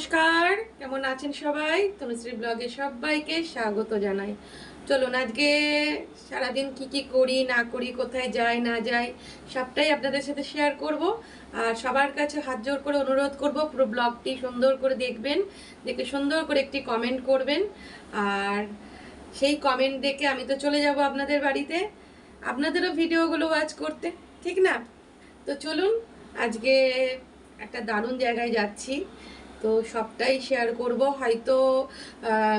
নমস্কার, কেমন আছেন সবাই? তনুশ্রী ব্লগে সবাইকে স্বাগত জানাই। চলুন আজকে সারাদিন কি কি করি, না করি, কোথায় যাই, না যাই, সবটাই আপনাদের সাথে শেয়ার করব। আর সবার কাছে হাত জোর করে অনুরোধ করব, পুরো ব্লগটি সুন্দর করে দেখবেন, দেখে সুন্দর করে একটি কমেন্ট করবেন। আর সেই কমেন্ট দেখে আমি তো চলে যাব আপনাদের বাড়িতে। আপনাদেরও ভিডিওগুলো ওয়াচ করতে, ঠিক না? তো চলুন, আজকে একটা দারুণ জায়গায় যাচ্ছি। তো সবটাই শেয়ার করব। হয়তো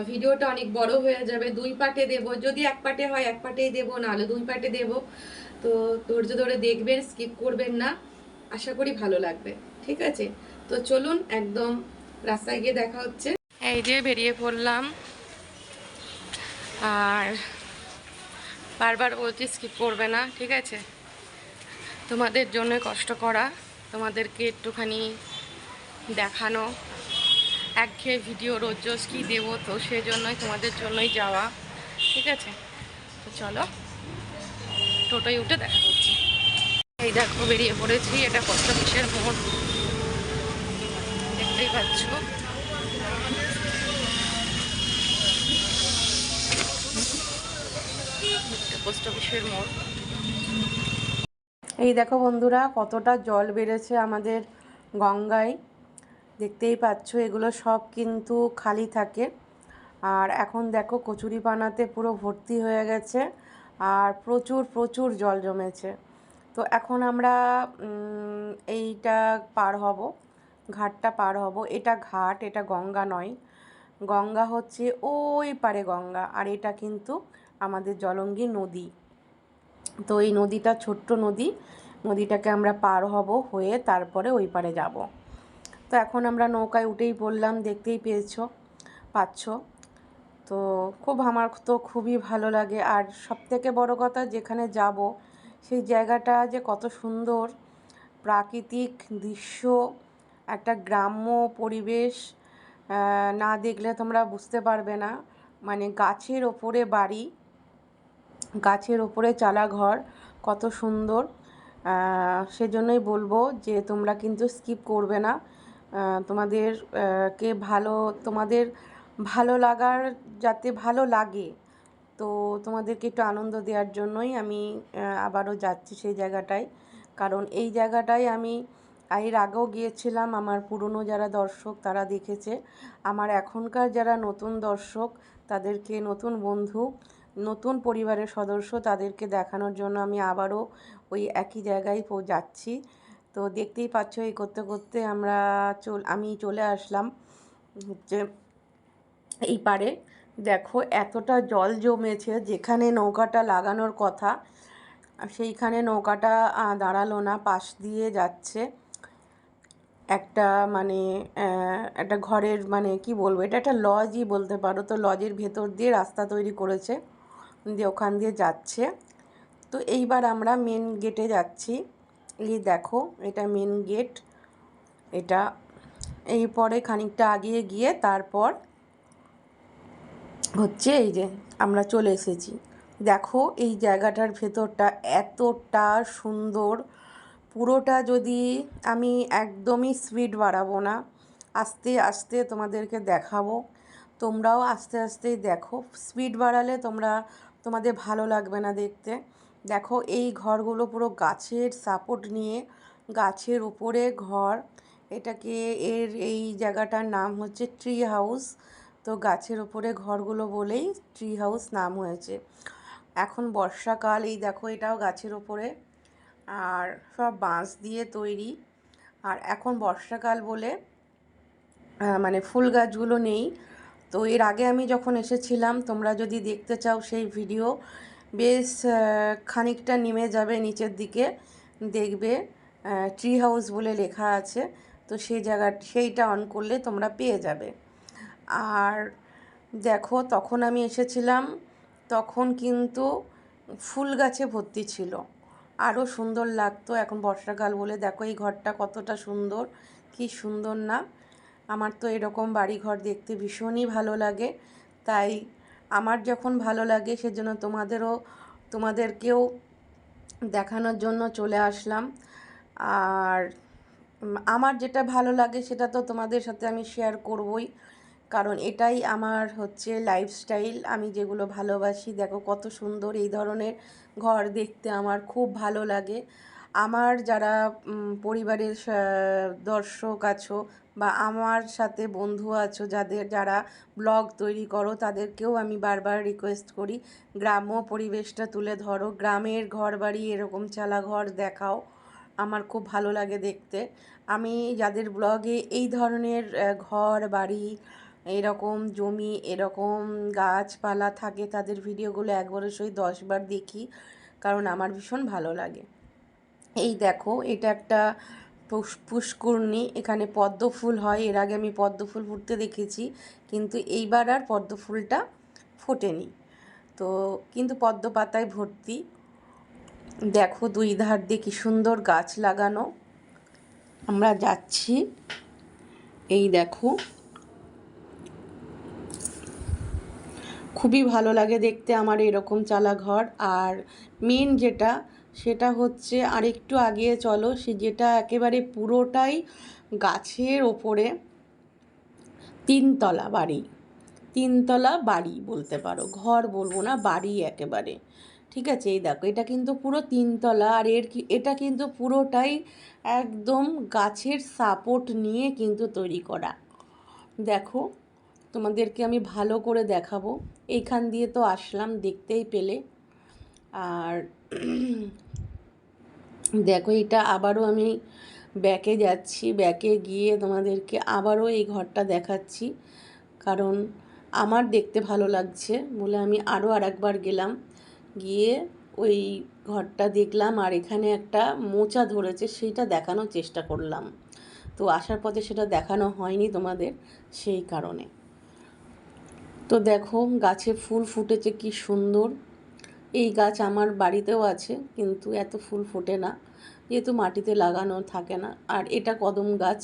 ভিডিওটা অনেক বড় হয়ে যাবে। দুই পার্টে দেব। যদি এক পার্টে হয়, এক পার্টেই দেব, নাহলে দুই পার্টে দেব। তো ধৈর্য ধরে দেখবেন স্কিপ করবেন না। আশা করি ভালো লাগবে। ঠিক আছে? তো চলুন, একদম রাস্তায় গিয়ে দেখা হচ্ছে। এই যে বেরিয়ে পড়লাম। আর বারবার বলছি স্কিপ করবে না। ঠিক আছে? তোমাদের জন্য কষ্ট করা। তোমাদেরকে একটুখানি দেখানো। একঘেয়ে ভিডিও রোজ রোজ কী দেবো তো সেজন্যই তোমাদের জন্যই যাওয়া। ঠিক আছে? তো চলো, টোটোয় উঠে দেখা করছি। এই দেখো বেরিয়ে পড়েছি, এটা পোস্ট অফিসের মোড় দেখতেই পাচ্ছ। পোস্ট অফিসের মোড় এই দেখো বন্ধুরা, কতটা জল বেড়েছে আমাদের গঙ্গায়। দেখতেই পাচ্ছ, এগুলো সব কিন্তু খালি থাকে। আর এখন দেখো কচুরি পানাতে পুরো ভর্তি হয়ে গেছে আর প্রচুর প্রচুর জল জমেছে। তো এখন আমরা এইটা পার হব, ঘাটটা পার হব। এটা ঘাট, এটা গঙ্গা নয়। গঙ্গা হচ্ছে ওই পারে গঙ্গা আর এটা কিন্তু আমাদের জলঙ্গি নদী। তো এই নদীটা ছোট্ট নদী, নদীটাকে আমরা পার হব হয়ে তারপরে ওই পারে যাব। তো এখন আমরা নৌকায় উঠেই পড়লাম দেখতেই পেয়েছ, পাচ্ছ। তো খুব আমার তো খুবই ভালো লাগে। আর সবথেকে বড় কথা, যেখানে যাব, সেই জায়গাটা যে কত সুন্দর, প্রাকৃতিক দৃশ্য, একটা গ্রাম্য পরিবেশ না দেখলে তোমরা বুঝতে পারবে না। মানে গাছের ওপরে বাড়ি, গাছের ওপরে চালা ঘর, কত সুন্দর। সেজন্যই বলব যে তোমরা কিন্তু স্কিপ করবে না। আহ, তোমাদের কে ভালো তোমাদের ভালো লাগার যাতে ভালো লাগে। তো তোমাদেরকে একটু আনন্দ দেওয়ার জন্যই আমি আবারও যাচ্ছি সেই জায়গাটায়। কারণ এই জায়গাটায় আমি এর আগেও গিয়েছিলাম আমার পুরনো যারা দর্শক তারা দেখেছে। আমার এখনকার যারা নতুন দর্শক তাদেরকে নতুন বন্ধু নতুন পরিবারের সদস্য তাদেরকে দেখানোর জন্য আমি আবারও ওই একই জায়গায় যাচ্ছি। তো দেখতেই পাচ্ছ এই করতে করতে আমরা চল, আমি চলে আসলাম হচ্ছে এই পারে। দেখো এতটা জল জমেছে যেখানে নৌকাটা লাগানোর কথা সেইখানে নৌকাটা দাঁড়াল না, পাশ দিয়ে যাচ্ছে। একটা মানে একটা ঘরের মানে কি বলব, এটা একটা লজই বলতে পারো, তো লজের ভেতর দিয়ে রাস্তা তৈরি করেছে, দিয়ে ওখান দিয়ে যাচ্ছে। তো এইবার আমরা মেন গেটে যাচ্ছি। এই দেখো, এটা মেন গেট এটা এই পরে খানিকটা আগিয়ে গিয়ে তারপর হচ্ছে এই যে আমরা চলে এসেছি। দেখো, এই জায়গাটার ভেতরটা এতটা সুন্দর, পুরোটা যদি আমি একদমই স্পিড বাড়াবো না, আস্তে আস্তে তোমাদেরকে দেখাবো। তোমরাও আস্তে আস্তেই দেখো স্পিড বাড়ালে তোমরা, তোমাদের ভালো লাগবে না দেখতে। দেখো, এই ঘরগুলো পুরো গাছের সাপোর্ট নিয়ে গাছের উপরে ঘর। এটাকে এর এই জায়গাটার নাম হচ্ছে ট্রি হাউস তো গাছের উপরে ঘরগুলো বলেই ট্রি হাউস নাম হয়েছে। এখন বর্ষাকাল, এই দেখো, এটাও গাছের ওপরে আর সব বাঁশ দিয়ে তৈরি। আর এখন বর্ষাকাল বলে মানে ফুল গাছগুলো নেই। তো এর আগে আমি যখন এসেছিলাম, তোমরা যদি দেখতে চাও সেই ভিডিও বেশ খানিকটা নেমে যাবে নিচের দিকে, দেখবে ট্রি হাউস বলে লেখা আছে, তো সেই জায়গা, সেইটা অন করলে তোমরা পেয়ে যাবে। আর দেখো, তখন আমি এসেছিলাম, তখন কিন্তু ফুল গাছে ভর্তি ছিল। আরও সুন্দর লাগতো এখন বর্ষাকাল বলে, দেখো এই ঘরটা কতটা সুন্দর, কি সুন্দর না। আমার তো এরকম বাড়ি ঘর দেখতে ভীষণই ভালো লাগে, তাই আমার যখন ভালো লাগে সেজন্য তোমাদেরও, তোমাদেরকেও দেখানোর জন্য চলে আসলাম। আর আমার যেটা ভালো লাগে সেটা তো তোমাদের সাথে আমি শেয়ার করবই। কারণ এটাই আমার হচ্ছে লাইফস্টাইল আমি যেগুলো ভালোবাসি, দেখো কত সুন্দর এই ধরনের ঘর দেখতে আমার খুব ভালো লাগে। আমার যারা পরিবারের দর্শক আছো বা আমার সাথে বন্ধু আছো যাদের যারা ব্লগ তৈরি করো, তাদেরকেও আমি বারবার রিকোয়েস্ট করি, গ্রাম্য পরিবেশটা তুলে ধরো, গ্রামের ঘর বাড়ি এরকম চালা ঘর দেখাও, আমার খুব ভালো লাগে দেখতে। আমি যাদের ব্লগে এই ধরনের ঘর, বাড়ি, এরকম জমি, এরকম গাছপালা থাকে, তাদের ভিডিওগুলো একবারের সই দশবার দেখি, কারণ আমার ভীষণ ভালো লাগে। এই দেখো, এটা একটা পুষ- পুষ্করণী, এখানে পদ্ম ফুল হয়, এর আগে আমি পদ্ম ফুল ফুটতে দেখেছি, কিন্তু এইবার আর পদ্ম ফুলটা ফোটেনি। তো কিন্তু পদ্ম পাতায় ভর্তি। দেখো দুই ধার দিয়ে কি সুন্দর গাছ লাগানো। আমরা যাচ্ছি। এই দেখো। খুবই ভালো লাগে দেখতে আমার এরকম চালা ঘর আর মেন যেটা সেটা হচ্ছে আর একটু আগিয়ে চলো। সে যেটা একেবারে পুরোটাই গাছের ওপরে তিনতলা বাড়ি। তিনতলা বাড়ি বলতে পারো। ঘর বলব না, বাড়ি একেবারে। ঠিক আছে, এই দেখো, এটা কিন্তু পুরো তিনতলা আর এর কি, এটা কিন্তু পুরোটাই একদম গাছের সাপোর্ট নিয়ে কিন্তু তৈরি করা। দেখো, তোমাদেরকে আমি ভালো করে দেখাবো। এইখান দিয়ে তো আসলাম দেখতেই পেলে। আর দেখো, এটা আবারও আমি ব্যাকে যাচ্ছি। ব্যাকে গিয়ে তোমাদেরকে আবারও এই ঘরটা দেখাচ্ছি। কারণ আমার দেখতে ভালো লাগছে বলে আমি আরও আর একবার গেলাম। গিয়ে ওই ঘরটা দেখলাম আর এখানে একটা মোচা ধরেছে, সেইটা দেখানোর চেষ্টা করলাম। তো আসার পথে সেটা দেখানো হয়নি তোমাদের সেই কারণে। তো দেখো, গাছে ফুল ফুটেছে, কি সুন্দর। এই গাছ আমার বাড়িতেও আছে, কিন্তু এত ফুল ফোটে না। যেহেতু মাটিতে লাগানো থাকে না, আর এটা কদম গাছ,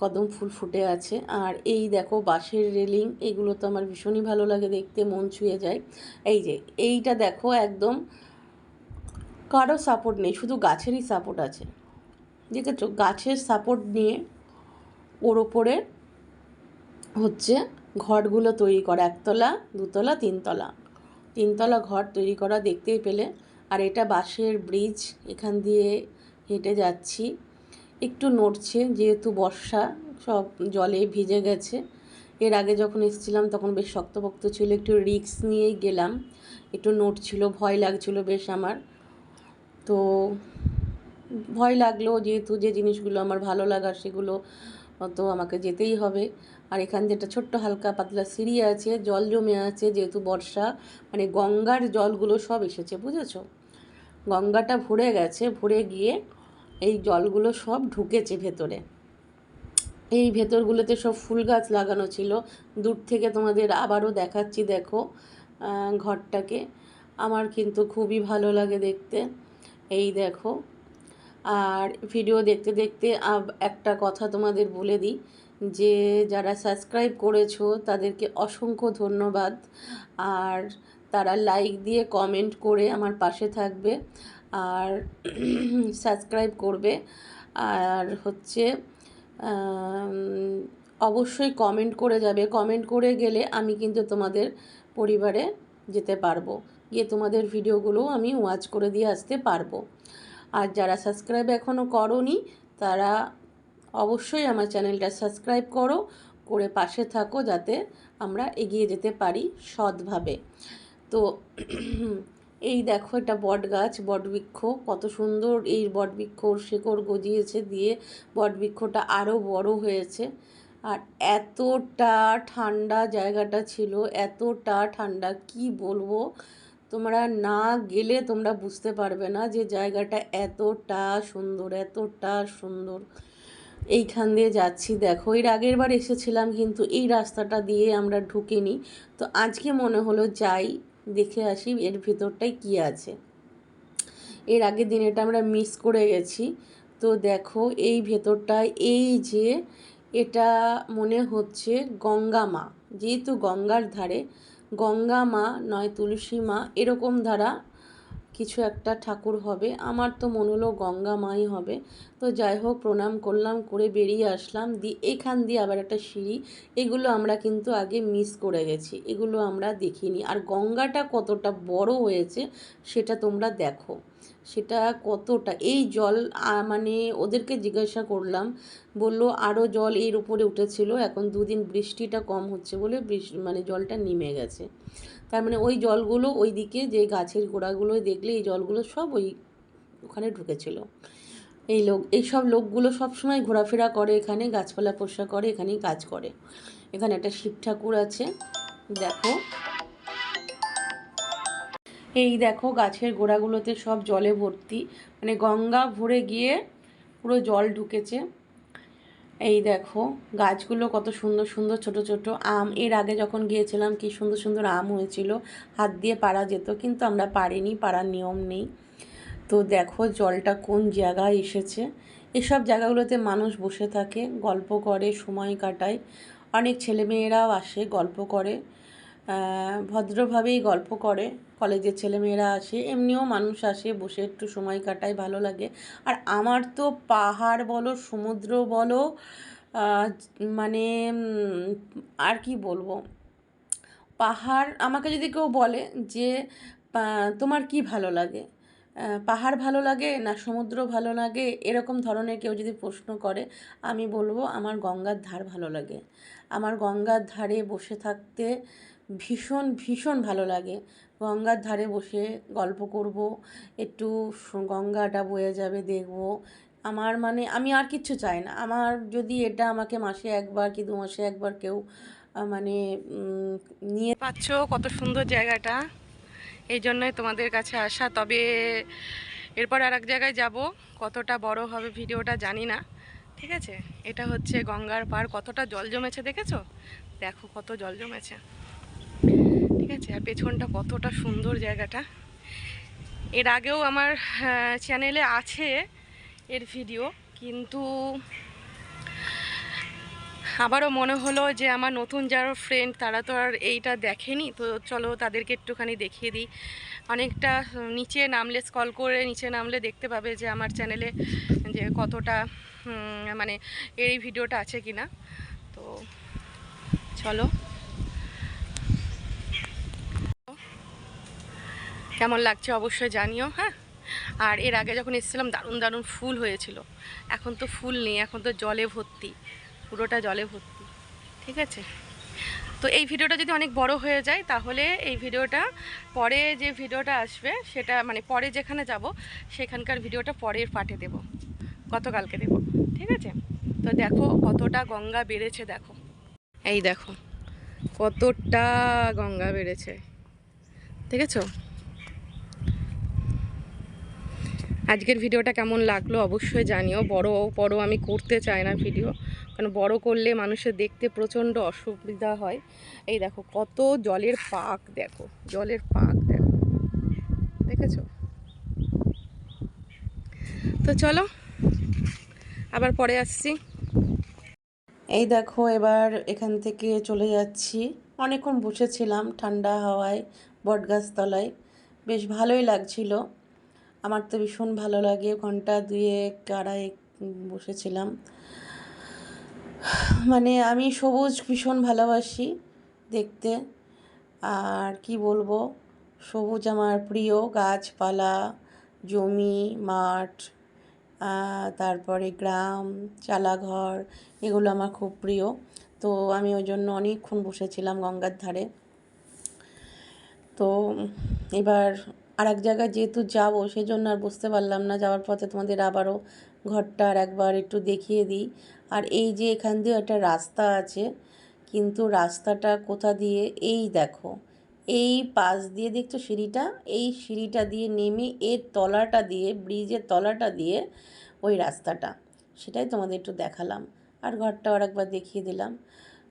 কদম ফুল ফুটে আছে। আর এই দেখো বাঁশের রেলিং, এগুলো তো আমার ভীষণই ভালো লাগে দেখতে, মন ছুঁয়ে যায়। এই যে, এইটা দেখো একদম কারও সাপোর্ট নেই, শুধু গাছেরই সাপোর্ট আছে। দেখেছ? গাছের সাপোর্ট নিয়ে ওর ওপরে হচ্ছে ঘরগুলো তৈরি করা, একতলা, দুতলা, তিনতলা। তিনতলা ঘর তৈরি করা দেখতেই পেলে। আর এটা বাঁশের ব্রিজ, এখান দিয়ে হেঁটে যাচ্ছি। একটু নড়ছে, যেহেতু বর্ষা, সব জলে ভিজে গেছে। এর আগে যখন এসেছিলাম, তখন বেশ শক্তপোক্ত ছিল, একটু রিস্ক নিয়েই গেলাম। একটু নড়ছিল, ভয় লাগছিল বেশ আমার। তো ভয় লাগল, যেহেতু যে জিনিসগুলো আমার ভালো লাগার সেগুলো তো আমাকে যেতেই হবে। আর এখান একটা ছোট্ট হালকা পাতলা সিঁড়ি আছে, জল জমে আছে, যেহেতু বর্ষা মানে গঙ্গার জলগুলো সব এসেছে, বুঝেছ? গঙ্গাটা ভরে গেছে, ভরে গিয়ে এই জলগুলো সব ঢুকেছে ভেতরে। এই ভেতরগুলোতে সব ফুল গাছ লাগানো ছিল। দূর থেকে তোমাদের আবারও দেখাচ্ছি, দেখো ঘরটাকে। আমার কিন্তু খুবই ভালো লাগে দেখতে। এই দেখো। আর ভিডিও দেখতে দেখতে একটা কথা তোমাদের বলে দিই। যে যারা সাবস্ক্রাইব করেছ তাদেরকে অসংখ্য ধন্যবাদ। আর তারা লাইক দিয়ে কমেন্ট করে আমার পাশে থাকবে আর সাবস্ক্রাইব করবে। আর হচ্ছে অবশ্যই কমেন্ট করে যাবে। কমেন্ট করে গেলে আমি কিন্তু তোমাদের পরিবারে যেতে পারব। গিয়ে তোমাদের ভিডিওগুলো আমি ওয়াচ করে দিয়ে আসতে পারব। আর যারা সাবস্ক্রাইব এখনও করনি, তারা অবশ্যই আমার চ্যানেলটা সাবস্ক্রাইব করো, করে পাশে থাকো যাতে আমরা এগিয়ে যেতে পারি সৎভাবে। তো এই দেখো এটা বট গাছ বটবৃক্ষ, কত সুন্দর এই বটবৃক্ষর শেকড় গজিয়েছে দিয়ে বটবৃক্ষটা আরও বড় হয়েছে। আর এতটা ঠান্ডা জায়গাটা ছিল, এতটা ঠান্ডা, কি বলব? তোমরা না গেলে তোমরা বুঝতে পারবে না যে জায়গাটা এতটা সুন্দর এতটা সুন্দর। এইখান দিয়ে যাচ্ছি। দেখো, এর আগের বার এসেছিলাম কিন্তু এই রাস্তাটা দিয়ে আমরা ঢুকিনি। তো আজকে মনে হলো যাই, দেখে আসি এর ভেতরটায় কী আছে। এর আগের দিন এটা আমরা মিস করে গেছি। তো দেখো, এই ভেতরটায় এই যে এটা মনে হচ্ছে গঙ্গা মা। যেহেতু গঙ্গার ধারে, গঙ্গা মা নয় তুলসী মা, এরকম ধারা কিছু একটা ঠাকুর হবে। আমার তো মনে হলো গঙ্গা মাই হবে। তো যাই হোক, প্রণাম করলাম, করে বেরিয়ে আসলাম। দিয়ে এখান দিয়ে আবার একটা সিঁড়ি। এগুলো আমরা কিন্তু আগে মিস করে গেছি। এগুলো আমরা দেখিনি। আর গঙ্গাটা কতটা বড় হয়েছে, সেটা তোমরা দেখো। সেটা কতটা, এই জল মানে ওদেরকে জিজ্ঞাসা করলাম। বলল আরও জল এর উপরে উঠেছিল। এখন দুদিন বৃষ্টিটা কম হচ্ছে বলে বৃষ্টি মানে জলটা নেমে গেছে। তার মানে ওই জলগুলো ওই দিকে যে গাছের গোড়াগুলো দেখলে এই জলগুলো সব ওই ওখানে ঢুকেছিল। এই লোক, এইসব লোকগুলো সবসময় ঘোরাফেরা করে এখানে, গাছপালা পোষা করে, এখানেই কাজ করে। এখানে একটা শিব ঠাকুর আছে, দেখো। এই দেখো গাছের গোড়াগুলোতে সব জলে ভর্তি মানে গঙ্গা ভরে গিয়ে পুরো জল ঢুকেছে। এই দেখো, গাছগুলো কত সুন্দর সুন্দর ছোট ছোট আম। এর আগে যখন গিয়েছিলাম, কি সুন্দর সুন্দর আম হয়েছিল। হাত দিয়ে পারা যেত, কিন্তু আমরা পারিনি, পাড়ার নিয়ম নেই। তো দেখো, জলটা কোন জায়গায় এসেছে? এসব জায়গাগুলোতে মানুষ বসে থাকে, গল্প করে, সময় কাটায়। অনেক ছেলেমেয়েরাও আসে, গল্প করে। ভদ্রভাবেই গল্প করে। কলেজের ছেলেমেয়েরা আসে, এমনিও মানুষ আসে, বসে একটু সময় কাটায়, ভালো লাগে। আর আমার তো পাহাড় বলো, সমুদ্র বলো মানে আর কি বলব? পাহাড় আমাকে যদি কেউ বলে যে তোমার কি ভালো লাগে? পাহাড় ভালো লাগে না সমুদ্র ভালো লাগে? এরকম ধরনের কেউ যদি প্রশ্ন করে, আমি বলব আমার গঙ্গার ধার ভালো লাগে। আমার গঙ্গার ধারে বসে থাকতে ভীষণ ভীষণ ভালো লাগে। গঙ্গার ধারে বসে গল্প করব, একটু গঙ্গাটা বয়ে যাবে দেখব। আমার মানে আমি আর কিচ্ছু চাই না। আমার যদি এটা আমাকে মাসে একবার কি দু মাসে একবার কেউ মানে নিয়ে পাচ্ছ কত সুন্দর জায়গাটা। এই জন্যই তোমাদের কাছে আসা। তবে এরপর আর এক জায়গায় যাব। কতটা বড় হবে ভিডিওটা জানি না। ঠিক আছে? এটা হচ্ছে গঙ্গার পার কতটা জল জমেছে দেখেছ? দেখো কত জল জমেছে। আছে আর পেছনটা কতটা সুন্দর জায়গাটা। এর আগেও আমার চ্যানেলে আছে এর ভিডিও কিন্তু আবারও মনে হলো যে আমার নতুন যারা ফ্রেন্ড তারা তো আর এইটা দেখেনি। তো চলো তাদেরকে একটুখানি দেখিয়ে দিই। অনেকটা নিচে নামলে স্কল করে নিচে নামলে দেখতে পাবে যে আমার চ্যানেলে যে কতটা মানে এর এই ভিডিওটা আছে কি না তো চলো। কেমন লাগছে অবশ্যই জানিও হ্যাঁ? আর এর আগে যখন এসেছিলাম, দারুণ দারুণ ফুল হয়েছিল। এখন তো ফুল নেই, এখন তো জলে ভর্তি, পুরোটা জলে ভর্তি, ঠিক আছে? তো এই ভিডিওটা যদি অনেক বড় হয়ে যায়, তাহলে এই ভিডিওটা পরে যে ভিডিওটা আসবে, সেটা মানে পরে যেখানে যাব, সেখানকার ভিডিওটা পরের পাঠে দেব, গতকালকে দেব, ঠিক আছে? তো দেখো কতটা গঙ্গা বেড়েছে, দেখো। এই দেখো, কতটা গঙ্গা বেড়েছে দেখেছ আজকের ভিডিওটা কেমন লাগল অবশ্যই জানিও। বড় বড় আমি করতে চাই না ভিডিও। কারণ বড় করলে মানুষের দেখতে প্রচণ্ড অসুবিধা হয়। এই দেখো, কত জলের পাক দেখো, জলের পাক দেখো। দেখেছ? তো চলো, আবার পরে আসছি। এই দেখো, এবার এখান থেকে চলে যাচ্ছি। অনেকক্ষণ বসেছিলাম ঠান্ডা হাওয়ায় বটগাছ তলায় বেশ ভালোই লাগছিল। আমার তো ভীষণ ভালো লাগে। ঘণ্টা দুয়েক আড়াই বসেছিলাম। মানে আমি সবুজ ভীষণ ভালোবাসি দেখতে। আর কি বলব, সবুজ আমার প্রিয়। গাছপালা, জমি, মাঠ তারপরে গ্রাম, চালাঘর, এগুলো আমার খুব প্রিয়। তো আমি ওই জন্য অনেকক্ষণ বসেছিলাম গঙ্গার ধারে। তো এবার আর এক জায়গায় যেহেতু যাব, সেজন্য আর বুঝতে পারলাম না। যাওয়ার পথে তোমাদের আবারও ঘরটা আর একবার একটু দেখিয়ে দিই। আর এই যে এখান দিয়ে একটা রাস্তা আছে, কিন্তু রাস্তাটা কোথা দিয়ে? এই দেখো, এই পাশ দিয়ে দেখছ সিঁড়িটা? এই সিঁড়িটা দিয়ে নেমে এর তলাটা দিয়ে, ব্রিজের তলাটা দিয়ে ওই রাস্তাটা। সেটাই তোমাদের একটু দেখালাম। আর ঘরটা আর একবার দেখিয়ে দিলাম।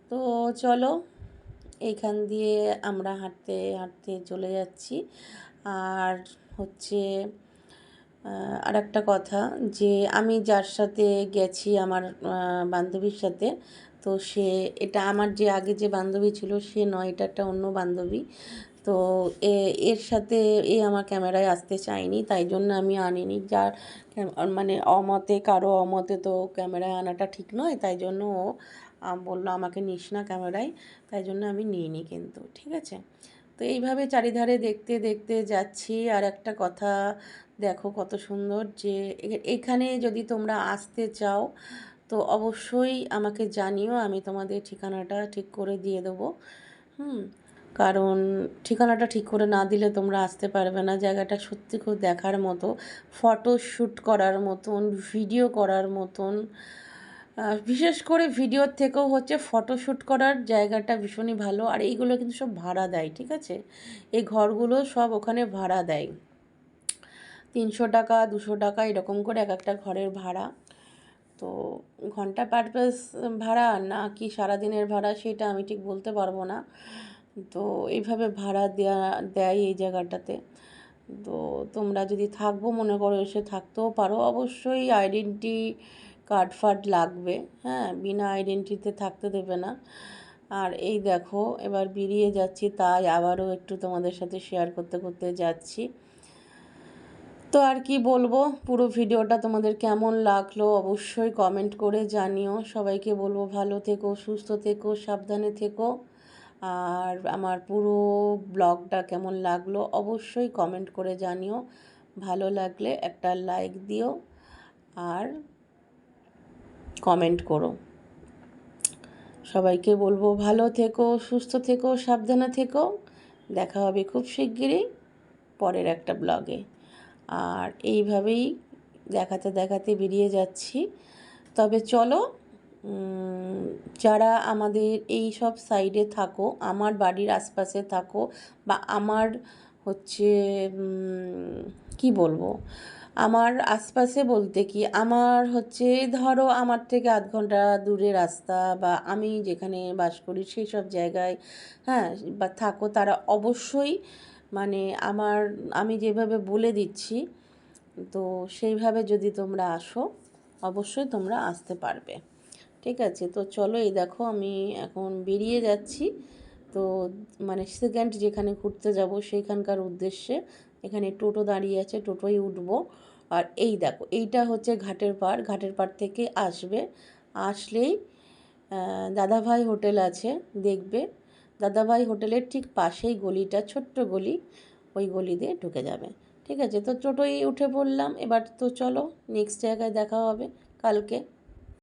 তো চলো এইখান দিয়ে আমরা হাঁটতে হাঁটতে চলে যাচ্ছি। আর হচ্ছে আর একটা কথা যে আমি যার সাথে গেছি আমার বান্ধবীর সাথে, তো সে, এটা আমার যে আগে যে বান্ধবী ছিল সে নয়, এটা একটা অন্য বান্ধবী। তো এ- এর সাথে এ আমার ক্যামেরায় আসতে চায়নি, তাই জন্য আমি আনিনি। যার মানে অমতে, কারও অমতে তো ক্যামেরায় আনাটা ঠিক নয়, তাই জন্য ও বলল আমাকে নিস না ক্যামেরায়, তাই জন্য আমি নিইনি কিন্তু, ঠিক আছে? তো এইভাবে চারিধারে দেখতে দেখতে যাচ্ছি। আর একটা কথা, দেখো কত সুন্দর যে এখানে যদি তোমরা আসতে চাও, তো অবশ্যই আমাকে জানিও, আমি তোমাদের ঠিকানাটা ঠিক করে দিয়ে দেবো। হুম, কারণ ঠিকানাটা ঠিক করে না দিলে তোমরা আসতে পারবে না। জায়গাটা সত্যি খুব দেখার মতো, ফটো শ্যুট করার মতন, ভিডিও করার মতন। বিশেষ করে ভিডিওর থেকেও হচ্ছে ফটো শ্যুট করার জায়গাটা ভীষণই ভালো, আর এইগুলো কিন্তু সব ভাড়া দেয়, ঠিক আছে? এই ঘরগুলো সব ওখানে ভাড়া দেয়। তিনশো টাকা, দুশো টাকা, এরকম করে এক একটা ঘরের ভাড়া। তো ঘণ্টা পারপাস ভাড়া, না কি সারাদিনের ভাড়া সেটা আমি ঠিক বলতে পারব না। তো এইভাবে ভাড়া দেয়া, দেয় এই জায়গাটাতে। তো তোমরা যদি থাকব, মনে করো এসে থাকতেও পারো। অবশ্যই আইডেন্টি কার্ড ফার্ড লাগবে হ্যাঁ বিনা আইডেন্টিতে থাকতে দেবে না। আর এই দেখো, এবার বেরিয়ে যাচ্ছি, তাই আবারও একটু তোমাদের সাথে শেয়ার করতে করতে যাচ্ছি। তো আর কি বলব, পুরো ভিডিওটা তোমাদের কেমন লাগল অবশ্যই কমেন্ট করে জানিও। সবাইকে বলব ভালো থেকো, সুস্থ থেকো, সাবধানে থেকো। আর আমার পুরো ব্লগটা কেমন লাগল অবশ্যই কমেন্ট করে জানিও। ভালো লাগলে একটা লাইক দিও। আর কমেন্ট করো। সবাইকে বলব ভালো থেকো, সুস্থ থেকো, সাবধানে থেকো। দেখা হবে খুব শিগগিরই পরের একটা ব্লগে। আর এইভাবেই দেখাতে দেখাতে বেরিয়ে যাচ্ছি। তবে চলো যারা আমাদের এই সব সাইডে থাকো, আমার বাড়ির আশপাশে থাকো, বা আমার হচ্ছে কি বলব? আমার আশপাশে বলতে কি, আমার হচ্ছে ধরো আমার থেকে আধ ঘণ্টা দূরে রাস্তা বা আমি যেখানে বাস করি সেই সব জায়গায় হ্যাঁ বা থাকো তারা অবশ্যই মানে আমার, আমি যেভাবে বলে দিচ্ছি, তো সেইভাবে যদি তোমরা আসো, অবশ্যই তোমরা আসতে পারবে। ঠিক আছে, তো চলো এই দেখো আমি এখন বেরিয়ে যাচ্ছি। তো মানে সেকেন্ড যেখানে ঘুরতে যাব সেইখানকার উদ্দেশ্যে, এখানে টোটো দাঁড়িয়ে আছে টোটোই উঠবো। আর এই দেখো, এইটা হচ্ছে ঘাটের পাড়। ঘাটের পাড় থেকে আসবে। আসলেই দাদাভাই হোটেল আছে, দেখবে। দাদাভাই হোটেলের ঠিক পাশেই গলিটা, ছোট্ট গলি, ওই গলি দিয়ে ঢুকে যাবে। ঠিক আছে? তো টোটোই উঠে পড়লাম। এবার তো চলো নেক্সট জায়গায় দেখা হবে কালকে।